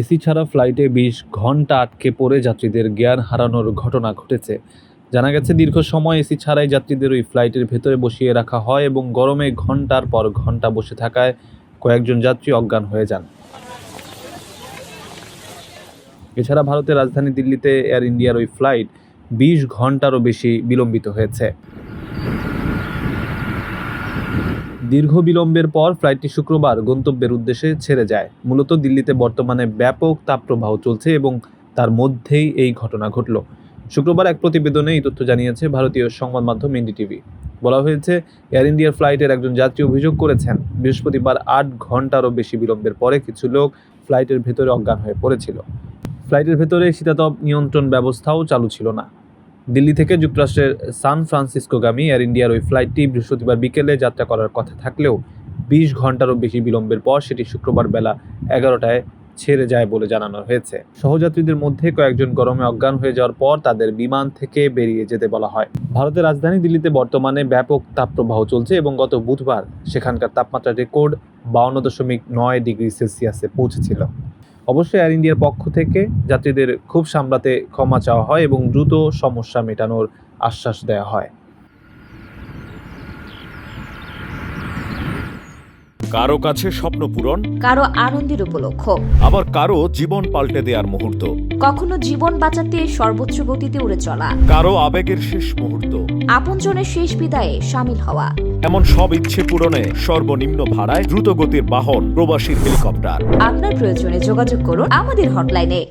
AC ছাড়া ফ্লাইটে বিশ ঘণ্টা আটকে পড়ে যাত্রীদের জ্ঞান হারানোর ঘটনা ঘটেছে। জানা গেছে, দীর্ঘ সময় এসি ছাড়াই যাত্রীদের ওই ফ্লাইটের ভেতরে বসিয়ে রাখা হয় এবং গরমে ঘণ্টার পর ঘণ্টা বসে থাকায় কয়েকজন যাত্রী অজ্ঞান হয়ে যান। এছাড়া ভারতের রাজধানী দিল্লিতে এয়ার ইন্ডিয়ার ওই ফ্লাইট বিশ ঘন্টারও বেশি বিলম্বিত হয়েছে। দীর্ঘ বিলম্বের পর ফ্লাইটটি শুক্রবার গন্তব্যের উদ্দেশ্যে ছেড়ে যায়। মূলত দিল্লিতে বর্তমানে ব্যাপক তাপপ্রবাহ চলছে এবং তার মধ্যেই এই ঘটনা ঘটল। শুক্রবার এক প্রতিবেদনে এই তথ্য জানিয়েছে ভারতীয় সংবাদ মাধ্যম এনডিটিভি। বলা হয়েছে, এয়ার ইন্ডিয়ার ফ্লাইটের একজন যাত্রী অভিযোগ করেছেন, বৃহস্পতিবার আট ঘন্টারও বেশি বিলম্বের পরে কিছু লোক ফ্লাইটের ভেতরে অজ্ঞান হয়ে পড়েছিল। ফ্লাইটের ভেতরে শীতাতপ নিয়ন্ত্রণ ব্যবস্থাও চালু ছিল না। দিল্লি থেকে যুক্তরাষ্ট্রের সান ফ্রান্সিসকোগামী এয়ার ইন্ডিয়ার ওই ফ্লাইটটি বৃহস্পতিবার বিকেলে যাত্রা করার কথা থাকলেও বিশ ঘন্টারও বেশি বিলম্বের পর সেটি শুক্রবার বেলা এগারোটায় ছেড়ে যায় বলে জানানো হয়েছে। সহযাত্রীদের মধ্যে কয়েকজন গরমে অজ্ঞান হয়ে যাওয়ার পর তাদের বিমান থেকে বেরিয়ে যেতে বলা হয়। ভারতের রাজধানী দিল্লিতে বর্তমানে ব্যাপক তাপপ্রবাহ চলছে এবং গত বুধবার সেখানকার তাপমাত্রা রেকর্ড বাউন্ন দশমিক নয় ডিগ্রি সেলসিয়াসে পৌঁছেছিল। অবশ্য এয়ার ইন্ডিয়ার পক্ষ থেকে যাত্রীদের খুব সামলাতে ক্ষমা চাওয়া হয় এবং দ্রুত সমস্যা মেটানোর আশ্বাস দেওয়া হয়। কারও কাছে স্বপ্ন পূরণ কারও আনন্দের উপলক্ষ। আবার কারও জীবন পাল্টে দেওয়ার মুহূর্ত। কখনো জীবন বাঁচাতে সর্বোচ্চ গতিতে উড়ে চলা। কারও আবেগের শেষ মুহূর্ত। আপনজনের শেষ বিদায়ে সামিল হওয়া। এমন সব ইচ্ছে পূরণে সর্বনিম্ন ভাড়ায় দ্রুতগতির বাহন প্রবাসী হেলিকপ্টার। আপনার প্রয়োজনে যোগাযোগ করুন আমাদের হটলাইনে।